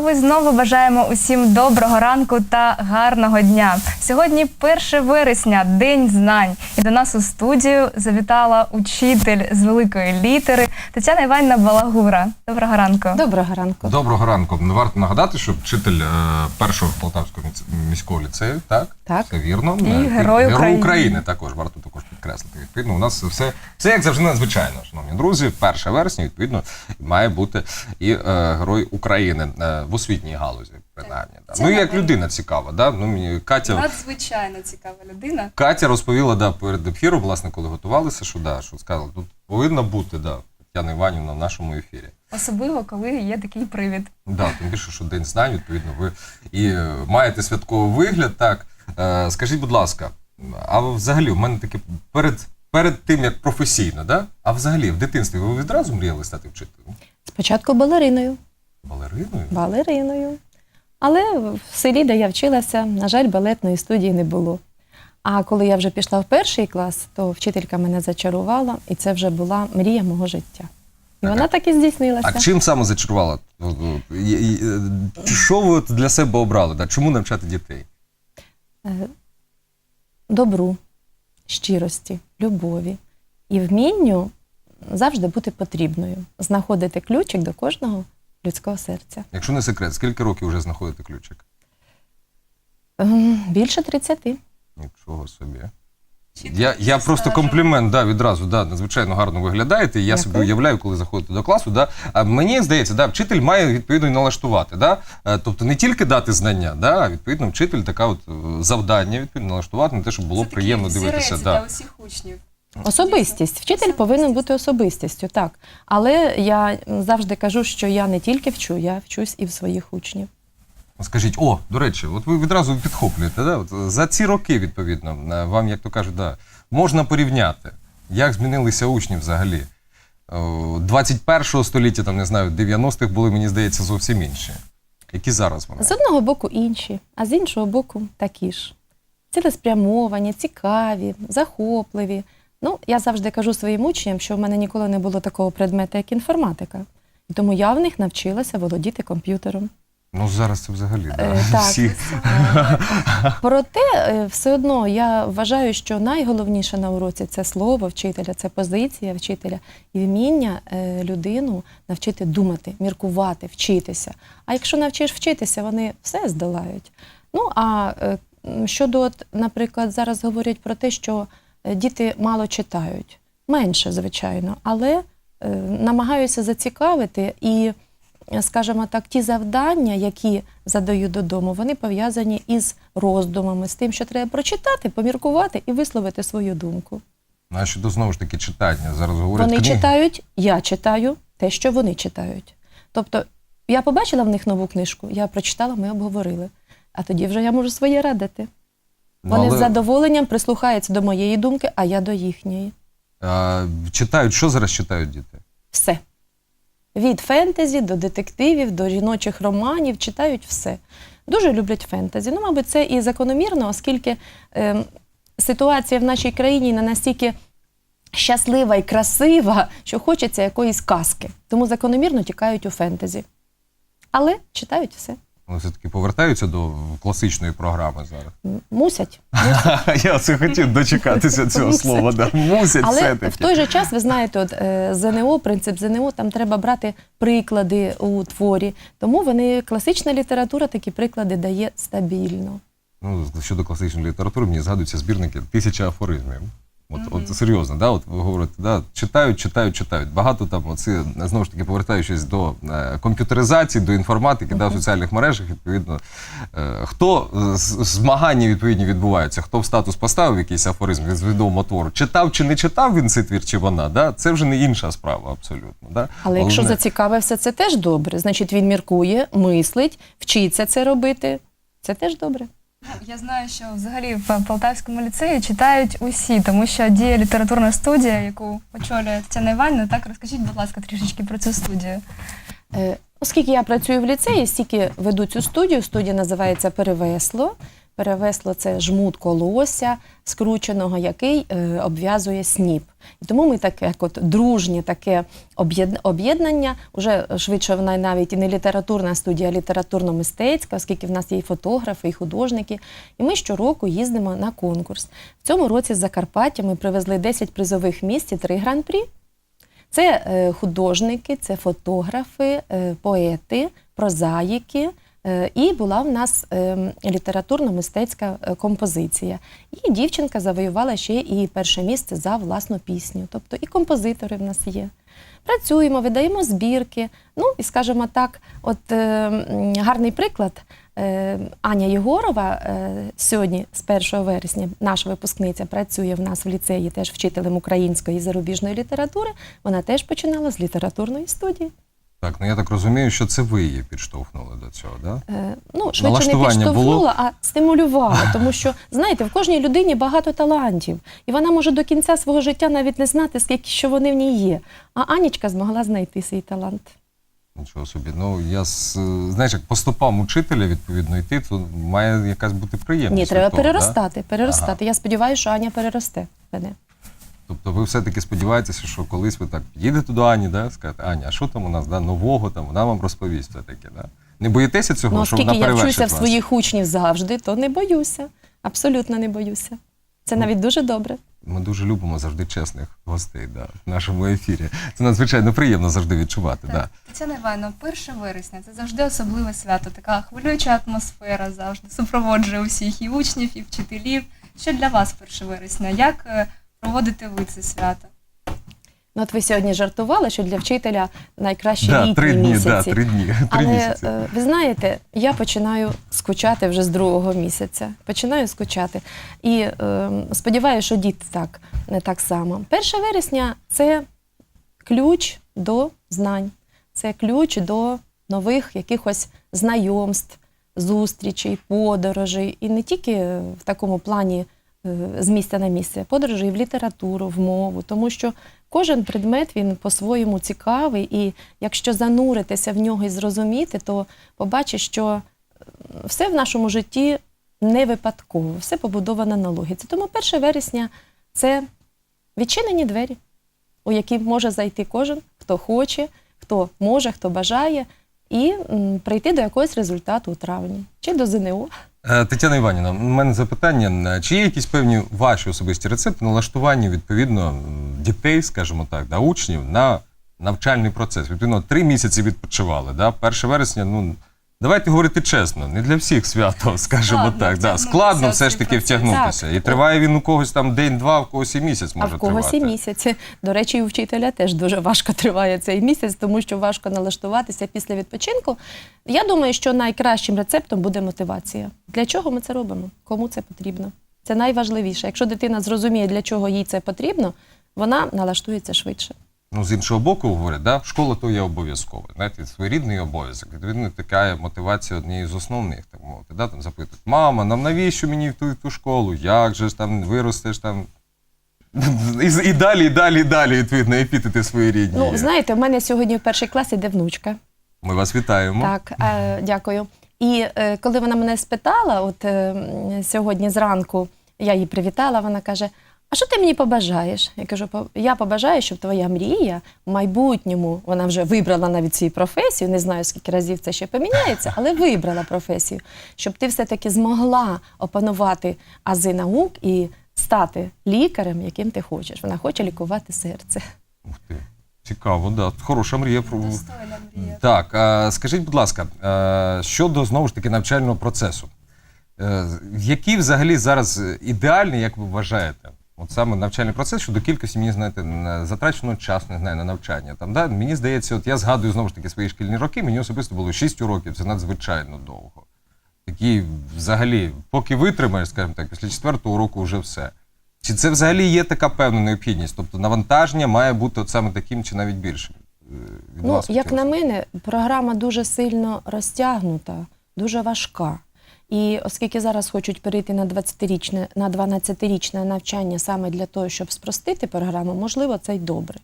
Знову і знову бажаємо усім доброго ранку та гарного дня. Сьогодні 1 вересня, день знань. І до нас у студію завітала учитель з великої літери Тетяна Іванівна Балагура. Доброго ранку. Доброго ранку. Доброго ранку. Не варто нагадати, що вчитель е, першого Полтавського міц- міського ліцею, так? Так. Це вірно. І Е, Герой України. України також варто також підкреслити. Відповідно, у нас все, все як завжди надзвичайно, шановні друзі. 1 вересня, відповідно, має бути і е, Герой України е, в освітній галузі, принаймні. Да. Це Ну, як напевно. людина цікава, да? Ну, мені Катя. Надзвичайно цікава людина. Катя розповіла да, перед ефіром, власне, коли готувалися, що да, що сказала, тут повинна бути да, Тетяна Іванівна в нашому ефірі. Особливо, коли є такий привід. Да, тим більше, що День знань, відповідно, ви і е, маєте святковий вигляд. Так Е, скажіть, будь ласка, а ви взагалі, в мене таке перед, перед тим як професійно, да? а взагалі в дитинстві ви відразу мріяли стати вчителем? Спочатку балериною. Балериною? Балериною. Але в селі, де я вчилася, на жаль, балетної студії не було. А коли я вже пішла в перший клас, то вчителька мене зачарувала, і це вже була мрія мого життя. І вона так і здійснилася. А чим саме зачарувала? І- і, е, Що ви для себе обрали? Чому навчати дітей? Е, Добру, щирості, любові і вмінню завжди бути потрібною, знаходити ключик до кожного людського серця. Якщо не секрет, скільки років вже знаходите ключик? Ем, Більше 30. Нічого собі. Я, я просто комплімент да, відразу да, надзвичайно гарно виглядаєте. і Я собі Дякую. уявляю, коли заходите до класу. Да, а мені здається, да, вчитель має відповідно і налаштувати. Да? Е, Тобто не тільки дати знання, да, а відповідно вчитель така от е, завдання відповідно налаштувати на те, щоб було приємно дивитися. Да. усіх учнів. Особистість. Вчитель повинен бути особистістю, так. Але я завжди кажу, що я не тільки вчу, я вчусь і в своїх учнів. Скажіть, о, до речі, от ви відразу підхоплюєте. Да? От за ці роки, відповідно, е, вам, як то кажуть, да, можна порівняти, як змінилися учні взагалі. О, 21-го століття, там, не знаю, 90-х були, мені здається, зовсім інші. Які зараз вони? З одного боку інші, а з іншого боку такі ж. Цілеспрямовані, цікаві, захопливі. Ну, я завжди кажу своїм учням, що в мене ніколи не було такого предмета, як інформатика. І тому я в них навчилася володіти комп'ютером. Ну, зараз це взагалі, да. Е, так. Всі. Проте, е, все одно я вважаю, що найголовніше на уроці це слово вчителя, це позиція вчителя і вміння е, людину навчити думати, міркувати, вчитися. А якщо навчиш вчитися, вони все здолають. Ну а е, щодо, наприклад, зараз говорять про те, що е, діти мало читають, менше, звичайно, але е, намагаються зацікавити і скажімо так, ті завдання, які задаю додому, вони пов'язані із роздумами, з тим, що треба прочитати, поміркувати і висловити свою думку. А щодо знову ж таки читання. Зараз говорять Вони книги. читають, я читаю те, що вони читають. Тобто, я побачила в них нову книжку, я прочитала, ми обговорили. А тоді вже я можу своє радити. Ну, Вони але, з задоволенням прислухаються до моєї думки, а я до їхньої. а, читають, що зараз читають діти? Все. Від фентезі до детективів, до жіночих романів читають все. Дуже люблять фентезі. Ну, мабуть, це і закономірно, оскільки е, ситуація в нашій країні не настільки щаслива і красива, що хочеться якоїсь казки. Тому закономірно тікають у фентезі. Але читають все. Вони все-таки повертаються до класичної програми зараз. Мусять. Я це хотів дочекатися цього слова. Да. Мусять Але все-таки. в той же час, ви знаєте, от е, ЗНО, принцип ЗНО, там треба брати приклади у творі. Тому вони класична література такі приклади дає стабільно. Ну, щодо класичної літератури, мені згадуються збірники тисяча афоризмів. От, от серйозно, да, от ви говорите, да, читають, читають, читають. Багато там, оці, знову ж таки, повертаючись до е, комп'ютеризації, до інформатики, да, в соціальних мережах, відповідно, е, хто змагання відповідні відбуваються, хто в статус поставив якийсь афоризм з відомого твору, читав чи не читав він цей твір, чи вона, да, це вже не інша справа абсолютно. Да. Але якщо Головне- зацікавився, це теж добре. Значить, він міркує, мислить, вчиться це робити. Це теж добре. Я знаю, що взагалі в Полтавському ліцеї читають усі, тому що діє літературна студія, яку очолює Тетяна Іванівна. Так розкажіть, будь ласка, трішечки про цю студію. Е, Оскільки я працюю в ліцеї, стільки веду цю студію. Студія називається Перевесло. Перевесло це жмут колося, скрученого, який е, обв'язує сніп. І тому ми таке, як от дружнє таке об'єднання, уже швидше вона навіть і не літературна студія, а літературно-мистецька, оскільки в нас є і фотографи, і художники. І ми щороку їздимо на конкурс. В цьому році з Закарпаття ми привезли 10 призових місць і 3 гран-прі. Це е, художники, це фотографи, е, поети, прозаїки. Е, І була в нас е, літературно-мистецька е, композиція. І дівчинка завоювала ще і перше місце за власну пісню. Тобто і композитори в нас є. Працюємо, видаємо збірки. Ну і скажімо так, от е, гарний приклад. Аня Єгорова сьогодні, з 1 вересня, наша випускниця працює в нас в ліцеї, теж вчителем української і зарубіжної літератури. Вона теж починала з літературної студії. Так, ну я так розумію, що це ви її підштовхнули до цього, да? Е, ну, швидше не підштовхнула, було? а стимулювала. Тому що, знаєте, в кожній людині багато талантів, і вона може до кінця свого життя навіть не знати, скільки що вони в ній є. А Анічка змогла знайти свій талант. Нічого собі. Ну я з знаєш, як по стопам учителя відповідно йти, то має якась бути приємність. Ні, треба того, переростати, Да? переростати. Я сподіваюся, що Аня переросте мене. Тобто ви все-таки сподіваєтеся, що колись ви так підійдете до Ані, да, скажете, Аня, а що там у нас да, нового, там, вона вам розповість все таке. Да? Не боїтеся цього, Ну, що вона оскільки я вчуся в своїх учнів завжди, то не боюся. Абсолютно не боюся. Це навіть дуже добре. Ми дуже любимо завжди чесних гостей да, в нашому ефірі. Це надзвичайно приємно завжди відчувати. Да. Так, Тетяна Івановна, 1 вересня це завжди особливе свято, така хвилююча атмосфера завжди супроводжує усіх і учнів, і вчителів. Що для вас 1 вересня? Як е, проводите ви це свято? Ну, от ви сьогодні жартували, що для вчителя найкраще Да, літні три дні, місяці. да, три дні, три Але місяці. е, ви знаєте, я починаю скучати вже з другого місяця. Починаю скучати. І е, сподіваюся, що діти так не так само. 1 вересня це ключ до знань, це ключ до нових якихось знайомств, зустрічей, подорожей. І не тільки в такому плані з місця на місце, подорожі і в літературу, в мову, тому що кожен предмет він по-своєму цікавий, і якщо зануритися в нього і зрозуміти, то побачиш, що е, все в нашому житті не випадково, все побудовано на логіці. Тому 1 вересня це відчинені двері, у які може зайти кожен, хто хоче, хто може, хто бажає, і прийти до якогось результату у травні чи до ЗНО. Е, Тетяна Іванівна, у мене запитання: чи є якісь певні ваші особисті рецепти налаштування відповідно дітей, скажімо так, да, учнів на навчальний процес? Відповідно, три місяці відпочивали. Да? 1 вересня, ну давайте говорити чесно, не для всіх свято, скажімо Складно так. Да. втягнутися Складно в все цей ж таки процес. втягнутися. Так. І триває він у когось там день-два, в когось і місяць А може в когось і тривати. місяць. До речі, і у вчителя теж дуже важко триває цей місяць, тому що важко налаштуватися після відпочинку. Я думаю, що найкращим рецептом буде мотивація. Для чого ми це робимо? Кому це потрібно? Це найважливіше. Якщо дитина зрозуміє, для чого їй це потрібно, вона налаштується швидше. Ну, з іншого боку, говорять, да, школа то є обов'язково. Знаєте, своєрідний обов'язок. Відповідно, така мотивація однієї з основних, так мовити. Да, там запитують, мама, нам навіщо мені в ту, і ту школу? Як же ж там виростеш там? І, і далі, і далі, і далі, відповідно, епітети своєрідні. Ну, знаєте, в мене сьогодні в перший клас іде внучка. Ми вас вітаємо. Так, е, дякую. І е, коли вона мене спитала, от е, сьогодні зранку я її привітала, вона каже: А що ти мені побажаєш? Я кажу, «По- я побажаю, щоб твоя мрія в майбутньому вона вже вибрала навіть свою професію. Не знаю, скільки разів це ще поміняється, але вибрала професію, щоб ти все-таки змогла опанувати ази наук і стати лікарем, яким ти хочеш. Вона хоче лікувати серце. Ух ти. Цікаво, да. Хороша мрія. Достойна мрія. Так, а, скажіть, будь ласка, а, щодо знову ж таки навчального процесу, Е, який взагалі зараз ідеальний, як ви вважаєте? От саме навчальний процес щодо кількості, мені знаєте, на- затраченого часу, не знаю, на навчання. Там, да? Мені здається, от я згадую знову ж таки свої шкільні роки, мені особисто було 6 років, це надзвичайно довго. Такі взагалі, поки витримаєш, скажімо так, після четвертого року вже все. Чи це взагалі є така певна необхідність? Тобто навантаження має бути от саме таким чи навіть більшим? Е, від Ну, вас як на мене, програма дуже сильно розтягнута, дуже важка. І оскільки зараз хочуть перейти на 20-річне, на 12-річне навчання саме для того, щоб спростити програму, можливо, це й добре.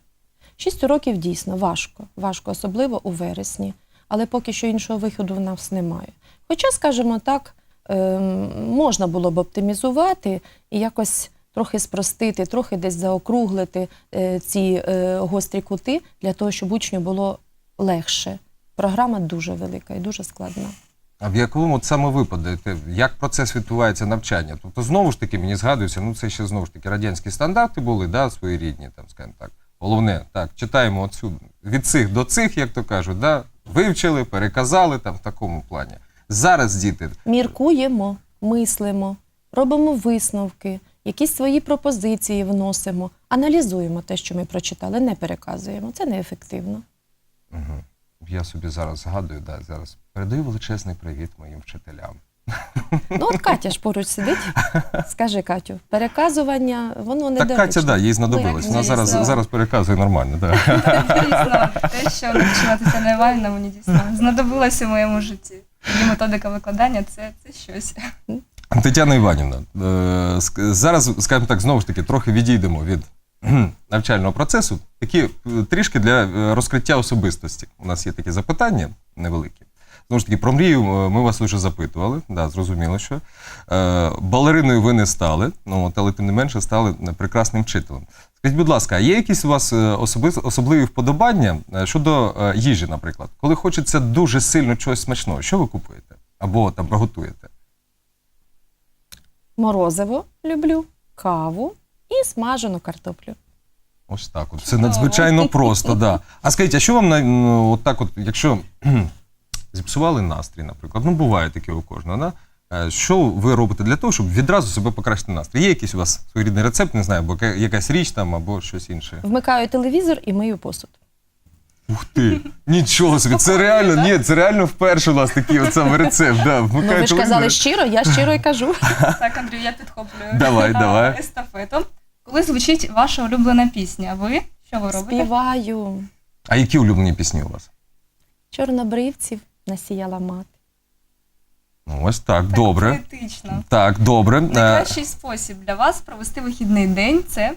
Шість років дійсно важко, важко, особливо у вересні. але поки що іншого виходу в нас немає. Хоча, скажімо так, ем, можна було б оптимізувати і якось трохи спростити, трохи десь заокруглити е, ці е, гострі кути для того, щоб учню було легше. Програма дуже велика і дуже складна. А в якому от саме ви? Як процес відбувається навчання? Тобто, знову ж таки, мені згадується, ну це ще знову ж таки радянські стандарти були, да, своєрідні, там, скажімо так. Головне, так, читаємо отсюди від цих до цих, як то кажуть, да, вивчили, переказали там в такому плані. Зараз діти Міркуємо, мислимо, робимо висновки, якісь свої пропозиції вносимо, аналізуємо те, що ми прочитали, не переказуємо. Це неефективно. Угу. Я собі зараз згадую, да, зараз передаю величезний привіт моїм вчителям. Ну, от Катя ж поруч сидить. Скажи, Катю, переказування, воно не так Катя, да, їй знадобилось. Ну, Вона зараз, зараз переказує нормально. Да. Дійсно, те, що навчила Тетяна Іванівна, мені дійсно знадобилося в моєму житті. Її методика викладання це, це щось. Тетяна Іванівна, е, ск- зараз, скажімо так, знову ж таки, трохи відійдемо від навчального процесу. Такі е, трішки для е, розкриття особистості. У нас є такі запитання невеликі. Знову ж таки, про мрію е, ми вас вже запитували. Да, зрозуміло, що е, балериною ви не стали, ну, але тим не менше стали прекрасним вчителем. Скажіть, будь ласка, а є якісь у вас особис- особливі вподобання щодо їжі, наприклад? Коли хочеться дуже сильно чогось смачного, що ви купуєте? Або там приготуєте? Морозиво люблю, каву і смажену картоплю. Ось так. От. Це надзвичайно просто, да. А скажіть, а що вам на- ну, от так, от, якщо кхм, зіпсували настрій, наприклад, ну буває таке у кожного, да? Е, що ви робите для того, щоб відразу себе покращити настрій? Є якийсь у вас своєрідний рецепт, не знаю, або яка- якась річ там, або щось інше? Вмикаю телевізор і мию посуд. Ух ти! Нічого собі, це реально, ні, це реально вперше у нас такий от саме рецепт. Да. Ну, ви ж казали щиро, я щиро і кажу. Так, Андрій, я підхоплюю Давай, а, давай. естафету. Коли звучить ваша улюблена пісня, ви що ви робите? Співаю. А які улюблені пісні у вас? Чорнобривців насіяла мати. Ну, ось так, Так добре. Поетично. Так, добре. Е, Найкращий спосіб для вас провести вихідний день це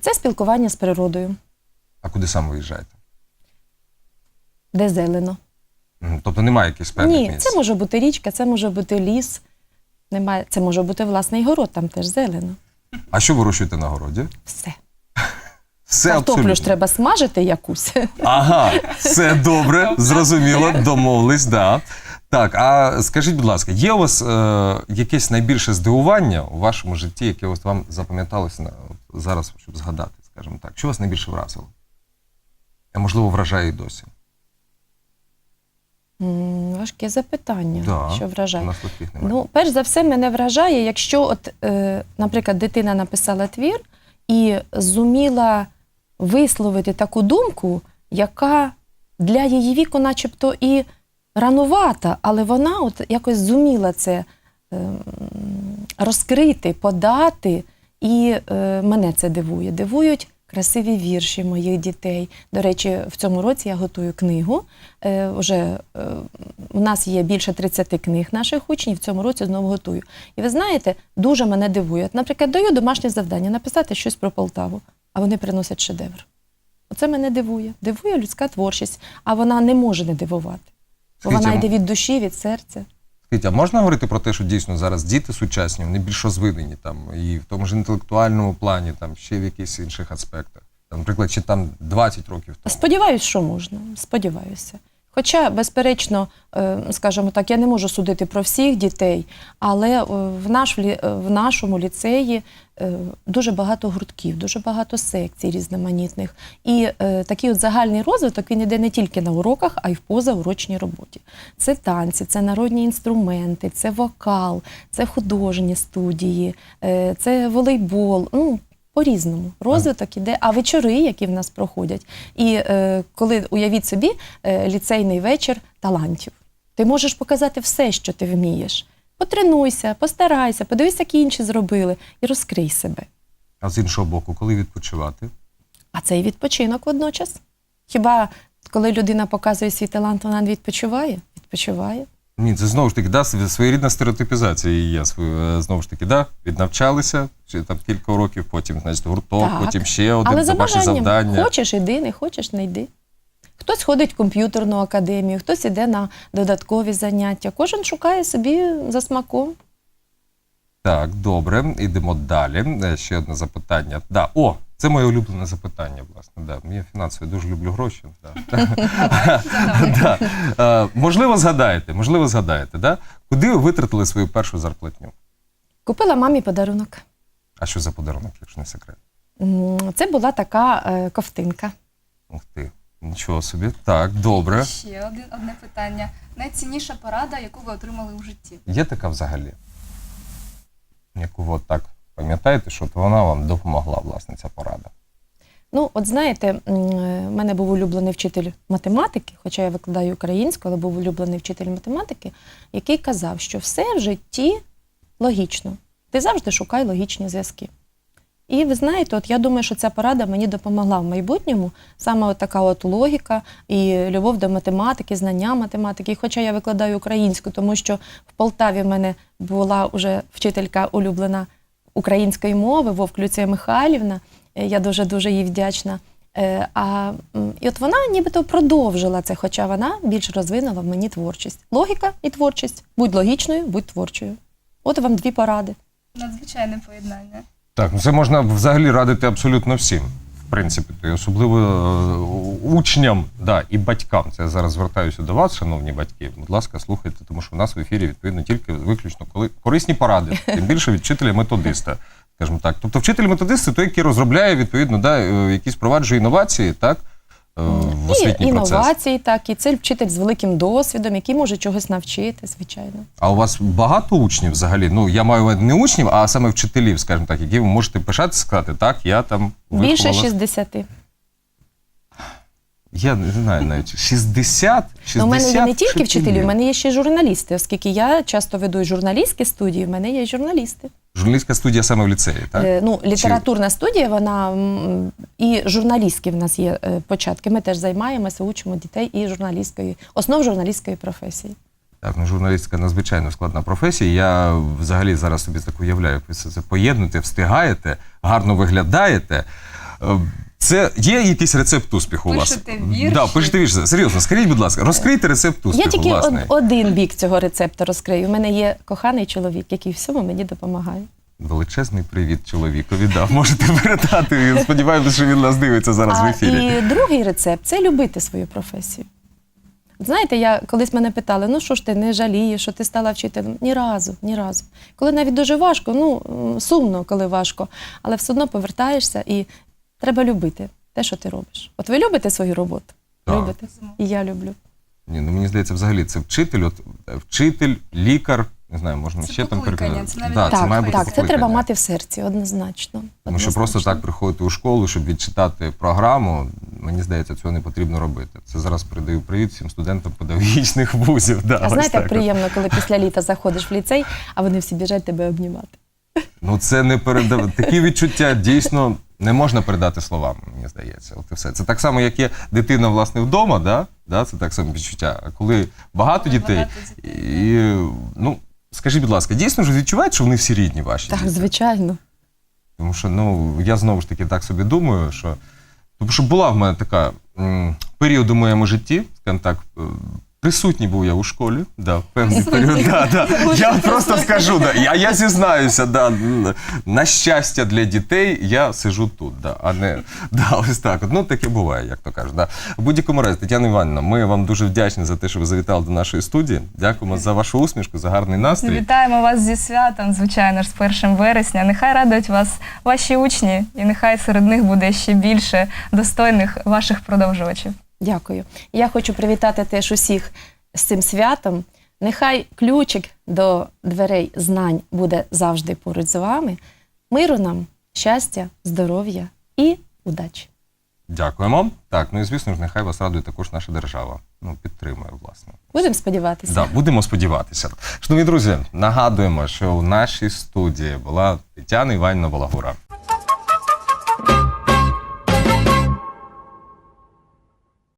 Це спілкування з природою, А куди саме виїжджаєте? де зелено. М, Тобто немає якихось певних Ні, місць? це може бути річка, це може бути ліс. Немає, це може бути власний город, там теж зелено. А що вирощуєте на городі? Все. Все Картоплю ж абсолютно. треба смажити якусь. Ага, все добре, зрозуміло, домовились, да. Так, а скажіть, будь ласка, є у вас е, якесь найбільше здивування у вашому житті, яке ось вам запам'яталося на, от зараз, щоб згадати, скажімо так? Що вас найбільше вразило? А можливо, вражає і досі? М, Важке запитання, Да, що У вражає. нас немає. Ну, перш за все, мене вражає, якщо, от, е, наприклад, дитина написала твір і зуміла висловити таку думку, яка для її віку, начебто, і ранувата, але вона от якось зуміла це ем, розкрити, подати, і е, мене це дивує. Дивують красиві вірші моїх дітей. До речі, в цьому році я готую книгу. Е, вже е, у нас є більше 30 книг наших учнів. В цьому році знову готую. І ви знаєте, дуже мене дивує. Наприклад, даю домашнє завдання написати щось про Полтаву, а вони приносять шедевр. Оце мене дивує. Дивує людська творчість, а вона не може не дивувати. Бо вона йде від душі, від серця. Скажіть, а можна говорити про те, що дійсно зараз діти сучасні, вони більш розвинені там і в тому ж інтелектуальному плані, там ще в якихось інших аспектах. Там, наприклад, чи там 20 років тому. Сподіваюсь, що можна. Сподіваюся. Хоча, безперечно, е, скажімо так, я не можу судити про всіх дітей, але е, в, наш, е, в нашому ліцеї дуже багато гуртків, дуже багато секцій різноманітних. І такий от загальний розвиток він іде не тільки на уроках, а й в позаурочній роботі. Це танці, це народні інструменти, це вокал, це художні студії, це волейбол. Ну, по-різному розвиток іде, а вечори, які в нас проходять. І е, коли уявіть собі е, ліцейний вечір талантів, ти можеш показати все, що ти вмієш. Потренуйся, постарайся, подивись, як інші зробили, і розкрий себе. А з іншого боку, коли відпочивати? А це і відпочинок водночас. Хіба коли людина показує свій талант, вона не відпочиває? Відпочиває. Ні, це знову ж таки да, своєрідна стереотипізація є. Е, Знову ж таки, да, віднавчалися, чи там кілька років, потім, значить, гурток, Так. потім ще один Але за домашнє бажанням завдання. хочеш, іди, не хочеш, не йди. хтось ходить в комп'ютерну академію, хтось іде на додаткові заняття. Кожен шукає собі за смаком. Так, добре, йдемо далі. Е, Ще одне запитання. Да, о, це моє улюблене запитання, власне. Да. Я фінансово дуже люблю гроші. Да. да. Е, можливо, згадаєте, можливо, згадаєте, да? куди ви витратили свою першу зарплатню? Купила мамі подарунок. А що за подарунок, якщо не секрет? Це була така е, ковтинка. Ух ти, нічого собі. Так, добре. Ще один, одне питання. Найцінніша порада, яку ви отримали у житті? Є така взагалі? Яку от так пам'ятаєте, що от вона вам допомогла, власне, ця порада? Ну, от знаєте, е, в мене був улюблений вчитель математики, хоча я викладаю українську, але був улюблений вчитель математики, який казав, що все в житті логічно. Ти завжди шукай логічні зв'язки. І ви знаєте, от я думаю, що ця порада мені допомогла в майбутньому. Саме от така от логіка і любов до математики, знання математики. І хоча я викладаю українську, тому що в Полтаві в мене була вже вчителька улюблена української мови, Вовк Люція Михайлівна. Е, Я дуже дуже їй вдячна. Е, А і от вона нібито продовжила це, хоча вона більш розвинула в мені творчість. Логіка і творчість. Будь логічною, будь творчою. От вам дві поради. Надзвичайне поєднання. Так, ну це можна взагалі радити абсолютно всім. В принципі, й особливо е, учням да, і батькам. Це я зараз звертаюся до вас, шановні батьки. Будь ласка, слухайте, тому що в нас в ефірі відповідно тільки виключно коли корисні поради, тим більше від вчителя-методиста. Скажімо так. Тобто вчитель-методист це той, який розробляє відповідно, да, е, якісь проваджує інновації, так, в освітній і процес. інновації, так, і це вчитель з великим досвідом, який може чогось навчити, звичайно. А у вас багато учнів взагалі? Ну я маю не учнів, а саме вчителів, скажімо так, які ви можете пишатися, сказати, так, я там Більше 60. Я не знаю навіть 60? 60 Ну, у мене є не тільки вчителі, вчителів. у мене є ще журналісти, оскільки я часто веду журналістські студії, в мене є журналісти. Журналістська студія саме в ліцеї, так? Е, ну, літературна студія, вона і журналістські в нас є е, початки. Ми теж займаємося, учимо дітей і журналістської, основ журналістської професії. Так, ну журналістика надзвичайно складна професія. Я взагалі зараз собі так уявляю, як ви це поєднуєте, встигаєте, гарно виглядаєте. Це є якийсь рецепт успіху у вас? Пишете вірші? Да, пишете вірші. Серйозно, скажіть, будь ласка, розкрийте рецепт успіху, я тільки од- один бік цього рецепту розкрию. У мене є коханий чоловік, який всьому мені допомагає. Величезний привіт чоловікові. Да, можете передати. Сподіваємося, що він нас дивиться зараз в А, ефірі. і другий рецепт це любити свою професію. Знаєте, я колись мене питали: ну що ж ти не жалієш, що ти стала вчителем? Ні разу, ні разу. Коли навіть дуже важко, ну м, сумно, коли важко, але все одно повертаєшся і треба любити те, що ти робиш. От ви любите свою роботу? Так. Любите? І я люблю. Ні, ну мені здається, взагалі це вчитель, от е, вчитель, лікар, не знаю, можна Це ще там покликання, переконати. це навіть да, це так, має бути так, це покликання. треба мати в серці, однозначно. Тому що просто так приходити у школу, щоб відчитати програму, мені здається, цього не потрібно робити. Це зараз передаю привіт всім студентам педагогічних вузів. Да, А ось знаєте, так як от. приємно, коли після літа заходиш в ліцей, а вони всі біжать тебе обнімати. Ну це не передав. Такі відчуття дійсно не можна передати словами, мені здається. От і все. Це так само, як є дитина, власне, вдома, да? Да, це так само відчуття. А коли багато дітей, і, ну, скажіть, будь ласка, дійсно ж відчувають, що вони всі рідні ваші? Так, діти? звичайно. Тому що ну я знову ж таки так собі думаю, що тому що була в мене така м, період у моєму житті, скажімо так. Присутній був я у школі, да, певний період. Да, да. Я просто скажу, да, я, я зізнаюся, да, на щастя для дітей я сижу тут, да, а не да, ось так. Ну таке буває, як то кажуть. Да. В будь-якому разі, Тетяна Іванівна, ми вам дуже вдячні за те, що ви завітали до нашої студії. Дякуємо за вашу усмішку, за гарний настрій. Вітаємо вас зі святом, звичайно ж, з 1 вересня. Нехай радують вас ваші учні, і нехай серед них буде ще більше достойних ваших продовжувачів. Дякую. Я хочу привітати теж усіх з цим святом. Нехай ключик до дверей знань буде завжди поруч з вами. Миру нам, щастя, здоров'я і удачі. Дякуємо. Так, ну і звісно ж, нехай вас радує також наша держава. Ну, підтримує, власне. Будемо сподіватися. Да, будемо сподіватися. Шановні друзі, нагадуємо, що у нашій студії була Тетяна Іванівна Балагура.